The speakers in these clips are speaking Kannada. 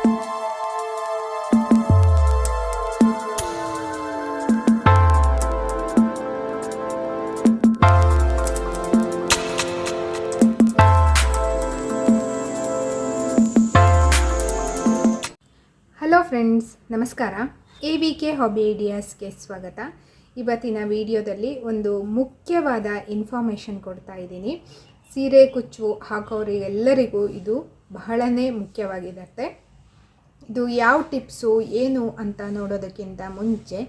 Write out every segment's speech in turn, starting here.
ಹಲೋ ಫ್ರೆಂಡ್ಸ್, ನಮಸ್ಕಾರ. ಎ ವಿ ಕೆ ಹಾಬಿ ಐಡಿಯಾಸ್ಗೆ ಸ್ವಾಗತ. ಇವತ್ತಿನ ವಿಡಿಯೋದಲ್ಲಿ ಒಂದು ಮುಖ್ಯವಾದ ಇನ್ಫಾರ್ಮೇಷನ್ ಕೊಡ್ತಾ ಇದ್ದೀನಿ. ಸೀರೆ, ಕುಚ್ಚು ಹಾಕೋರಿಗೆಲ್ಲರಿಗೂ ಇದು ಬಹಳನೇ ಮುಖ್ಯವಾಗಿರುತ್ತೆ. ಇದು ಯಾವ ಟಿಪ್ಸು, ಏನು ಅಂತ ನೋಡೋದಕ್ಕಿಂತ ಮುಂಚೆ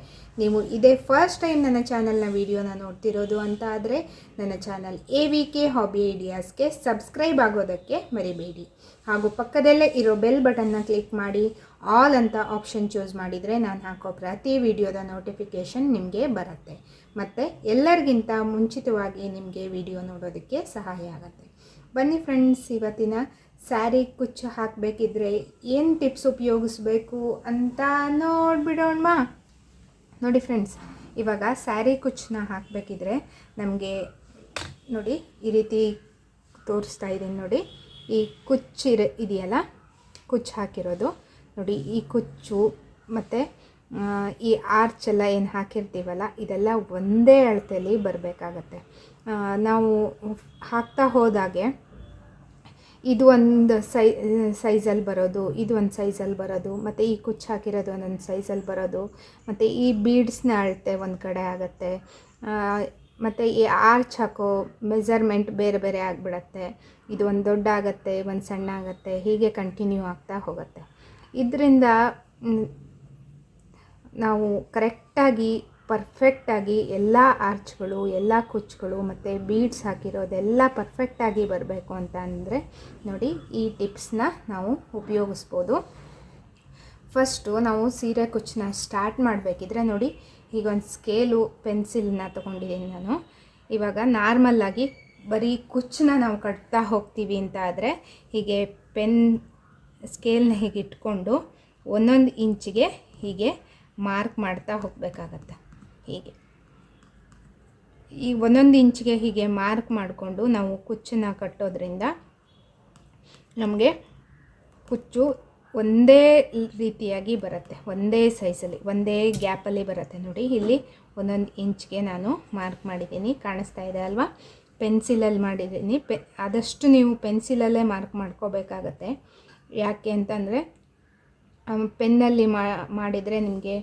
ನೀವು ಇದೇ ಫಸ್ಟ್ ಟೈಮ್ ನನ್ನ ಚಾನಲ್ನ ವೀಡಿಯೋನ ನೋಡ್ತಿರೋದು ಅಂತ ಆದರೆ ನನ್ನ channel A V K hobby ಐಡಿಯಾಸ್ಗೆ subscribe ಆಗೋದಕ್ಕೆ ಮರಿಬೇಡಿ. ಹಾಗೂ ಪಕ್ಕದಲ್ಲೇ ಇರೋ ಬೆಲ್ ಬಟನ್ನ ಕ್ಲಿಕ್ ಮಾಡಿ ಆಲ್ ಅಂತ ಆಪ್ಷನ್ ಚೂಸ್ ಮಾಡಿದರೆ ನಾನು ಹಾಕೋ ಪ್ರತಿ ವಿಡಿಯೋದ ನೋಟಿಫಿಕೇಷನ್ ನಿಮಗೆ ಬರುತ್ತೆ. ಮತ್ತು ಎಲ್ಲರಿಗಿಂತ ಮುಂಚಿತವಾಗಿ ನಿಮಗೆ ವಿಡಿಯೋ ನೋಡೋದಕ್ಕೆ ಸಹಾಯ ಆಗುತ್ತೆ. ಬನ್ನಿ ಫ್ರೆಂಡ್ಸ್ ಇವತ್ತಿನ ಸ್ಯಾರಿ ಕುಚ್ಚು ಹಾಕಬೇಕಿದ್ರೆ ಏನು ಟಿಪ್ಸ್ ಉಪಯೋಗಿಸ್ಬೇಕು ಅಂತ ನೋಡಿಬಿಡೋಣ ನೋಡಿ ಫ್ರೆಂಡ್ಸ್ ಇವಾಗ ಸ್ಯಾರಿ ಕುಚ್ಚನ್ನ ಹಾಕಬೇಕಿದ್ರೆ ನಮಗೆ ನೋಡಿ ಈ ರೀತಿ ತೋರಿಸ್ತಾ ಇದ್ದೀನಿ ನೋಡಿ. ಈ ಕುಚ್ಚಿರ ಇದೆಯಲ್ಲ, ಕುಚ್ಚು ಹಾಕಿರೋದು. ನೋಡಿ ಈ ಕುಚ್ಚು ಮತ್ತು ಈ ಆರ್ಚ್ ಎಲ್ಲ ಏನು ಹಾಕಿರ್ತೀವಲ್ಲ, ಇದೆಲ್ಲ ಒಂದೇ ಅಳತೆಯಲ್ಲಿ ಬರಬೇಕಾಗತ್ತೆ. ನಾವು ಹಾಕ್ತಾ ಹೋದಾಗೆ ಇದು ಒಂದು ಸೈ, ಸೈಜಲ್ಲಿ ಬರೋದು, ಇದು ಒಂದು ಸೈಜಲ್ಲಿ ಬರೋದು, ಮತ್ತು ಈ ಕುಚ್ಚು ಹಾಕಿರೋದು ಒಂದೊಂದು ಸೈಜಲ್ಲಿ ಬರೋದು, ಮತ್ತು ಈ ಬೀಡ್ಸ್ನ ಅಳತೆ ಒಂದು ಕಡೆ ಆಗುತ್ತೆ. ಮತ್ತು ಈ ಆರ್ಚ್ ಹಾಕೋ ಮೆಜರ್ಮೆಂಟ್ ಬೇರೆ ಬೇರೆ ಆಗಿಬಿಡತ್ತೆ. ಇದು ಒಂದು ದೊಡ್ಡ ಆಗುತ್ತೆ, ಒಂದು ಸಣ್ಣ ಆಗುತ್ತೆ, ಹೀಗೆ ಕಂಟಿನ್ಯೂ ಆಗ್ತಾ ಹೋಗುತ್ತೆ. ಇದರಿಂದ ನಾವು ಕರೆಕ್ಟಾಗಿ, ಪರ್ಫೆಕ್ಟಾಗಿ ಎಲ್ಲ ಆರ್ಚ್ಗಳು, ಎಲ್ಲ ಕುಚ್ಚುಗಳು ಮತ್ತು ಬೀಡ್ಸ್ ಹಾಕಿರೋದೆಲ್ಲ ಪರ್ಫೆಕ್ಟಾಗಿ ಬರಬೇಕು ಅಂತ ಅಂದರೆ ನೋಡಿ ಈ ಟಿಪ್ಸ್ನ ನಾವು ಉಪಯೋಗಿಸ್ಬೋದು. ಫಸ್ಟು ನಾವು ಸೀರೆ ಕುಚ್ಚನ್ನ ಸ್ಟಾರ್ಟ್ ಮಾಡಬೇಕಿದ್ರೆ ನೋಡಿ ಹೀಗೊಂದು ಸ್ಕೇಲು ಪೆನ್ಸಿಲ್ನ ತೊಗೊಂಡಿದ್ದೀನಿ ನಾನು. ಇವಾಗ ನಾರ್ಮಲ್ಲಾಗಿ ಬರೀ ಕುಚ್ಚನ್ನ ನಾವು ಕಟ್ತಾ ಹೋಗ್ತೀವಿ ಅಂತ ಆದರೆ ಹೀಗೆ ಪೆನ್ ಸ್ಕೇಲ್ನ ಹೀಗೆ ಇಟ್ಕೊಂಡು ಒಂದೊಂದು ಇಂಚಿಗೆ ಹೀಗೆ ಮಾರ್ಕ್ ಮಾಡ್ತಾ ಹೋಗಬೇಕಾಗತ್ತೆ. ಹೀಗೆ. ಈ ಒಂದೊಂದು ಇಂಚಿಗೆ ಹೀಗೆ ಮಾರ್ಕ್ ಮಾಡಿಕೊಂಡು ನಾವು ಕುಚ್ಚನ್ನು ಕಟ್ಟೋದ್ರಿಂದ ನಮಗೆ ಕುಚ್ಚು ಒಂದೇ ರೀತಿಯಾಗಿ ಬರುತ್ತೆ. ಒಂದೇ ಸೈಜಲ್ಲಿ, ಒಂದೇ ಗ್ಯಾಪಲ್ಲಿ ಬರುತ್ತೆ. ನೋಡಿ, ಇಲ್ಲಿ ಒಂದೊಂದು ಇಂಚ್ಗೆ ನಾನು ಮಾರ್ಕ್ ಮಾಡಿದ್ದೀನಿ. ಕಾಣಿಸ್ತಾ ಇದೆ ಅಲ್ವಾ? ಪೆನ್ಸಿಲಲ್ಲಿ ಮಾಡಿದ್ದೀನಿ. ಪೆ, ಆದಷ್ಟು ನೀವು ಪೆನ್ಸಿಲಲ್ಲೇ ಮಾರ್ಕ್ ಮಾಡ್ಕೋಬೇಕಾಗತ್ತೆ. ಯಾಕೆ ಅಂತಂದರೆ ಪೆನ್ನಲ್ಲಿ ಮಾಡಿದರೆ ನಿಮಗೆ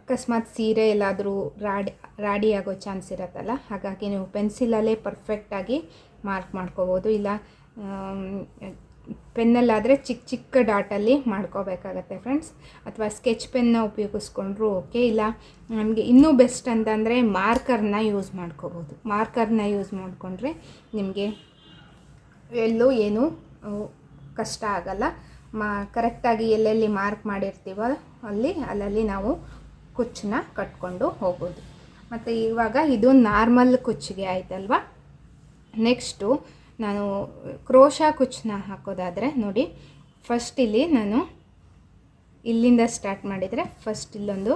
ಅಕಸ್ಮಾತ್ ಸೀರೆ ಎಲ್ಲಾದರೂ ರಾಡಿ ರಾಡಿ ಆಗೋ ಚಾನ್ಸ್ ಇರುತ್ತಲ್ಲ? ಹಾಗಾಗಿ ನೀವು ಪೆನ್ಸಿಲಲ್ಲೇ ಪರ್ಫೆಕ್ಟಾಗಿ ಮಾರ್ಕ್ ಮಾಡ್ಕೋಬೋದು. ಇಲ್ಲ ಪೆನ್ನಲ್ಲಾದರೆ ಚಿಕ್ಕ ಚಿಕ್ಕ ಡಾಟಲ್ಲಿ ಮಾಡ್ಕೋಬೇಕಾಗತ್ತೆ ಫ್ರೆಂಡ್ಸ್ ಅಥವಾ ಸ್ಕೆಚ್ ಪೆನ್ನ ಉಪಯೋಗಿಸ್ಕೊಂಡ್ರು ಓಕೆ ಇಲ್ಲ, ನಮಗೆ ಇನ್ನೂ ಬೆಸ್ಟ್ ಅಂತಂದರೆ ಮಾರ್ಕರ್ನ ಯೂಸ್ ಮಾಡ್ಕೋಬೋದು. ಮಾರ್ಕರ್ನ ಯೂಸ್ ಮಾಡಿಕೊಂಡ್ರೆ ನಿಮಗೆ ಎಲ್ಲೂ ಏನೂ ಕಷ್ಟ ಆಗಲ್ಲ. ಮಾ, ಕರೆಕ್ಟಾಗಿ ಎಲ್ಲೆಲ್ಲಿ ಮಾರ್ಕ್ ಮಾಡಿರ್ತೀವೋ ಅಲ್ಲಿ, ಅಲ್ಲಲ್ಲಿ ನಾವು ಕುಚ್ಚನ್ನ ಕಟ್ಕೊಂಡು ಹೋಗ್ಬೋದು. ಮತ್ತು ಇವಾಗ ಇದು ನಾರ್ಮಲ್ ಕುಚ್ಚಿಗೆ ಆಯ್ತಲ್ವ? ನೆಕ್ಸ್ಟು ನಾನು ಕ್ರೋಶ ಕುಚ್ಚನ್ನ ಹಾಕೋದಾದರೆ ನೋಡಿ ಫಸ್ಟ್ ಇಲ್ಲಿ ನಾನು ಇಲ್ಲಿಂದ ಸ್ಟಾರ್ಟ್ ಮಾಡಿದರೆ ಫಸ್ಟ್ ಇಲ್ಲೊಂದು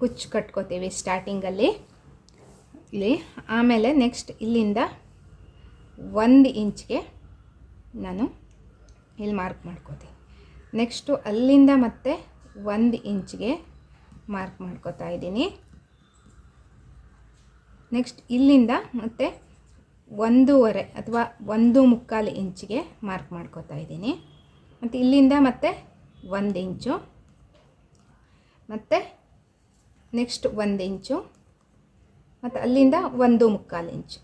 ಕುಚ್ಚು ಕಟ್ಕೋತೀವಿ ಸ್ಟಾರ್ಟಿಂಗಲ್ಲಿ ಇಲ್ಲಿ, ಆಮೇಲೆ ನೆಕ್ಸ್ಟ್ ಇಲ್ಲಿಂದ ಒಂದು ಇಂಚ್ಗೆ ನಾನು ಇಲ್ಲಿ ಮಾರ್ಕ್ ಮಾಡ್ಕೋತೀನಿ ನೆಕ್ಸ್ಟು ಅಲ್ಲಿಂದ ಮತ್ತೆ ಒಂದು ಇಂಚ್ಗೆ ಮಾರ್ಕ್ ಮಾಡ್ಕೋತಾ ಇದ್ದೀನಿ. ನೆಕ್ಸ್ಟ್ ಇಲ್ಲಿಂದ ಮತ್ತೆ ಒಂದೂವರೆ ಅಥವಾ ಒಂದು ಮುಕ್ಕಾಲು ಇಂಚಿಗೆ ಮಾರ್ಕ್ ಮಾಡ್ಕೋತಾ ಇದ್ದೀನಿ. ಮತ್ತು ಇಲ್ಲಿಂದ ಮತ್ತೆ ಒಂದು ಇಂಚು. ಮತ್ತು ನೆಕ್ಸ್ಟ್ ಒಂದು ಇಂಚು. ಮತ್ತು ಅಲ್ಲಿಂದ ಒಂದು ಮುಕ್ಕಾಲು ಇಂಚು.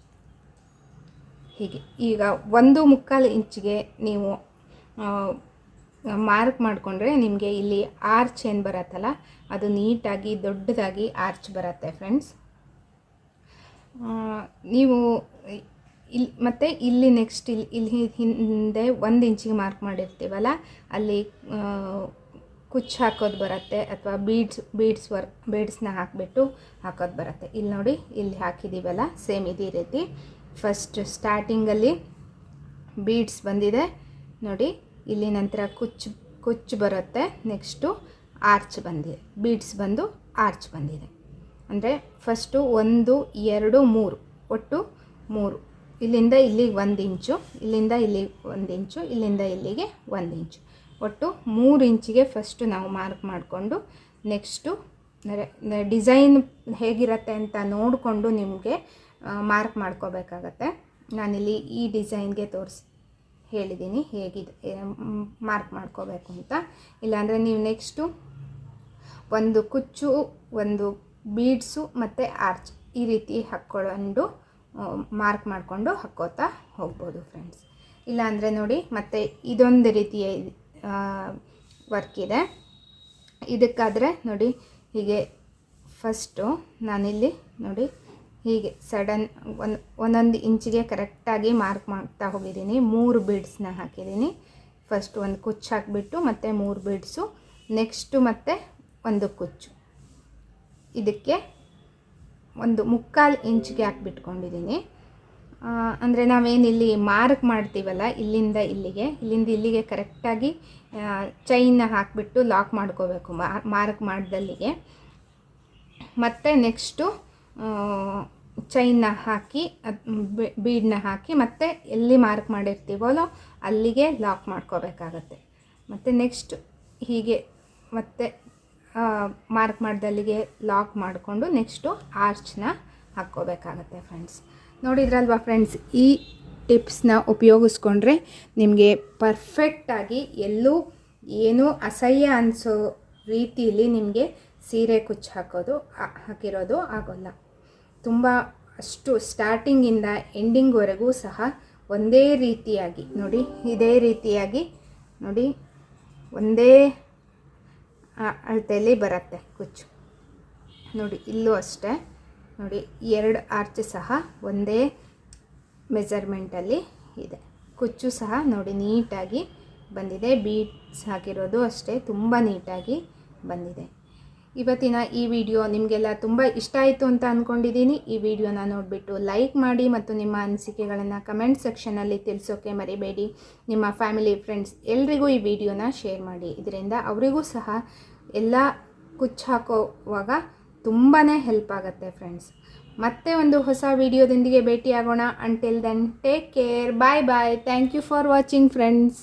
ಹೀಗೆ. ಈಗ ಒಂದು ಮುಕ್ಕಾಲು ಇಂಚಿಗೆ ನೀವು ಮಾರ್ಕ್ ಮಾಡಿಕೊಂಡ್ರೆ ನಿಮಗೆ ಇಲ್ಲಿ ಆರ್ಚ್ ಏನು ಬರತ್ತಲ್ಲ, ಅದು ನೀಟಾಗಿ, ದೊಡ್ಡದಾಗಿ ಆರ್ಚ್ ಬರುತ್ತೆ ಫ್ರೆಂಡ್ಸ್ ನೀವು ಇಲ್ಲಿ ಮತ್ತು ಇಲ್ಲಿ ನೆಕ್ಸ್ಟ್ ಇಲ್ಲಿ ಇಲ್ಲಿ ಹಿಂದೆ ಒಂದು ಇಂಚಿಗೆ ಮಾರ್ಕ್ ಮಾಡಿರ್ತೀವಲ್ಲ, ಅಲ್ಲಿ ಕುಚ್ಚು ಹಾಕೋದು ಬರುತ್ತೆ, ಅಥವಾ ಬೀಡ್ಸ್ ಬೀಡ್ಸ್ ವರ್ಕ್ ಬೀಡ್ಸ್ನ ಹಾಕಿಬಿಟ್ಟು ಹಾಕೋದು ಬರುತ್ತೆ. ಇಲ್ಲಿ ನೋಡಿ ಇಲ್ಲಿ ಹಾಕಿದ್ದೀವಲ್ಲ ಸೇಮ್ ಇದೇ ರೀತಿ. ಫಸ್ಟ್ ಸ್ಟಾರ್ಟಿಂಗಲ್ಲಿ ಬೀಡ್ಸ್ ಬಂದಿದೆ. ನೋಡಿ ಇಲ್ಲಿ ನಂತರ ಕುಚ್ಚು ಕುಚ್ಚು ಬರುತ್ತೆ. ನೆಕ್ಸ್ಟು ಆರ್ಚ್ ಬಂದಿದೆ. ಬೀಡ್ಸ್ ಬಂದು ಆರ್ಚ್ ಬಂದಿದೆ. ಅಂದರೆ ಫಸ್ಟು ಒಂದು, ಎರಡು, ಮೂರು. ಒಟ್ಟು ಮೂರು. ಇಲ್ಲಿಂದ ಇಲ್ಲಿಗೆ ಒಂದು ಇಂಚು, ಇಲ್ಲಿಂದ ಇಲ್ಲಿಗೆ ಒಂದು ಇಂಚು, ಇಲ್ಲಿಂದ ಇಲ್ಲಿಗೆ ಒಂದು ಇಂಚು. ಒಟ್ಟು ಮೂರು ಇಂಚಿಗೆ ಫಸ್ಟು ನಾವು ಮಾರ್ಕ್ ಮಾಡಿಕೊಂಡು ನೆಕ್ಸ್ಟು ಡಿಸೈನ್ ಹೇಗಿರುತ್ತೆ ಅಂತ ನೋಡಿಕೊಂಡು ನಿಮಗೆ ಮಾರ್ಕ್ ಮಾಡ್ಕೋಬೇಕಾಗತ್ತೆ. ನಾನಿಲ್ಲಿ ಈ ಡಿಸೈನ್ಗೆ ತೋರಿಸಿ ಹೇಳಿದ್ದೀನಿ ಹೇಗಿದೆ ಮಾರ್ಕ್ ಮಾಡ್ಕೋಬೇಕು ಅಂತ. ಇಲ್ಲಾಂದರೆ ನೀವು ನೆಕ್ಸ್ಟು ಒಂದು ಕುಚ್ಚು, ಒಂದು ಬೀಡ್ಸು ಮತ್ತು ಆರ್ಚ್ ಈ ರೀತಿ ಹಾಕ್ಕೊಂಡು ಮಾರ್ಕ್ ಮಾಡಿಕೊಂಡು ಹಾಕ್ಕೋತಾ ಹೋಗ್ಬೋದು ಫ್ರೆಂಡ್ಸ್ ಇಲ್ಲಾಂದರೆ ನೋಡಿ, ಮತ್ತು ಇದೊಂದು ರೀತಿಯ ವರ್ಕ್ ಇದೆ. ಇದಕ್ಕಾದರೆ ನೋಡಿ, ಹೀಗೆ ಫಸ್ಟು ನಾನಿಲ್ಲಿ ನೋಡಿ ಹೀಗೆ ಸಡನ್ ಒಂದು ಒಂದೊಂದು ಇಂಚಿಗೆ ಕರೆಕ್ಟಾಗಿ ಮಾರ್ಕ್ ಮಾಡ್ತಾ ಹೋಗಿದ್ದೀನಿ. ಮೂರು ಬೀಡ್ಸ್ನ ಹಾಕಿದ್ದೀನಿ. ಫಸ್ಟ್ ಒಂದು ಕುಚ್ಚು ಹಾಕಿಬಿಟ್ಟು ಮತ್ತು ಮೂರು ಬೀಡ್ಸು ನೆಕ್ಸ್ಟು ಮತ್ತು ಒಂದು ಕುಚ್ಚು. ಇದಕ್ಕೆ ಒಂದು ಮುಕ್ಕಾಲು ಇಂಚಿಗೆ ಹಾಕ್ಬಿಟ್ಕೊಂಡಿದ್ದೀನಿ. ಅಂದರೆ ನಾವೇನಿಲ್ಲಿ ಮಾರ್ಕ್ ಮಾಡ್ತೀವಲ್ಲ, ಇಲ್ಲಿಂದ ಇಲ್ಲಿಗೆ. ಇಲ್ಲಿಂದ ಇಲ್ಲಿಗೆ ಕರೆಕ್ಟಾಗಿ ಚೈನ್ನ ಹಾಕಿಬಿಟ್ಟು ಲಾಕ್ ಮಾಡ್ಕೋಬೇಕು ಮಾರ್ಕ್ ಮಾಡ್ದಲ್ಲಿಗೆ. ಮತ್ತು ನೆಕ್ಸ್ಟು ಚೈನ್ನ ಹಾಕಿ ಬೀಡನ್ನ ಹಾಕಿ ಮತ್ತೆ ಎಲ್ಲಿ ಮಾರ್ಕ್ ಮಾಡಿರ್ತೀವಲ್ಲೋ ಅಲ್ಲಿಗೆ ಲಾಕ್ ಮಾಡ್ಕೋಬೇಕಾಗತ್ತೆ. ಮತ್ತು ನೆಕ್ಸ್ಟ್ ಹೀಗೆ ಮತ್ತೆ ಮಾರ್ಕ್ ಮಾಡ್ದಲ್ಲಿಗೆ ಲಾಕ್ ಮಾಡಿಕೊಂಡು ನೆಕ್ಸ್ಟು ಆರ್ಚ್ನ ಹಾಕ್ಕೋಬೇಕಾಗತ್ತೆ ಫ್ರೆಂಡ್ಸ್ ನೋಡಿದ್ರಲ್ವಾ ಫ್ರೆಂಡ್ಸ್ ಈ ಟಿಪ್ಸ್ನ ಉಪಯೋಗಿಸ್ಕೊಂಡ್ರೆ ನಿಮಗೆ ಪರ್ಫೆಕ್ಟಾಗಿ ಎಲ್ಲೂ ಏನೂ ಅಸಹ್ಯ ಅನಿಸೋ ರೀತಿಯಲ್ಲಿ ನಿಮಗೆ ಸೀರೆ ಕುಚ್ಚು ಹಾಕೋದು ಹಾಕಿರೋದು ಆಗೋಲ್ಲ. ತುಂಬ ಅಷ್ಟು ಸ್ಟಾರ್ಟಿಂಗಿಂದ ಎಂಡಿಂಗ್ವರೆಗೂ ಸಹ ಒಂದೇ ರೀತಿಯಾಗಿ, ನೋಡಿ, ಇದೇ ರೀತಿಯಾಗಿ, ನೋಡಿ, ಒಂದೇ ಅಳತೆಯಲ್ಲಿ ಬರುತ್ತೆ ಕುಚ್ಚು. ನೋಡಿ, ಇಲ್ಲೂ ಅಷ್ಟೇ. ನೋಡಿ, ಎರಡು ಆರ್ಚ್ ಸಹ ಒಂದೇ ಮೆಜರ್ಮೆಂಟಲ್ಲಿ ಇದೆ. ಕುಚ್ಚು ಸಹ ನೋಡಿ, ನೀಟಾಗಿ ಬಂದಿದೆ. ಬೀಟ್ಸ್ ಹಾಕಿರೋದು ಅಷ್ಟೇ, ತುಂಬ ನೀಟಾಗಿ ಬಂದಿದೆ. ಇವತ್ತಿನ ಈ ವಿಡಿಯೋ ನಿಮಗೆಲ್ಲ ತುಂಬ ಇಷ್ಟ ಆಯಿತು ಅಂತ ಅಂದ್ಕೊಂಡಿದ್ದೀನಿ ಈ ವಿಡಿಯೋನ ನೋಡಿಬಿಟ್ಟು ಲೈಕ್ ಮಾಡಿ ಮತ್ತು ನಿಮ್ಮ ಅನಿಸಿಕೆಗಳನ್ನು ಕಮೆಂಟ್ ಸೆಕ್ಷನಲ್ಲಿ ತಿಳಿಸೋಕೆ ಮರಿಬೇಡಿ. ನಿಮ್ಮ ಫ್ಯಾಮಿಲಿ ಫ್ರೆಂಡ್ಸ್ ಎಲ್ರಿಗೂ ಈ ವಿಡಿಯೋನ ಶೇರ್ ಮಾಡಿ. ಇದರಿಂದ ಅವರಿಗೂ ಸಹ ಎಲ್ಲ ಕುಚ್ಚು ಹಾಕೋವಾಗ ತುಂಬಾ ಹೆಲ್ಪ್ ಆಗುತ್ತೆ ಫ್ರೆಂಡ್ಸ್ ಮತ್ತೆ ಒಂದು ಹೊಸ ವಿಡಿಯೋದೊಂದಿಗೆ ಭೇಟಿಯಾಗೋಣ. Until then take care bye bye thank you for watching friends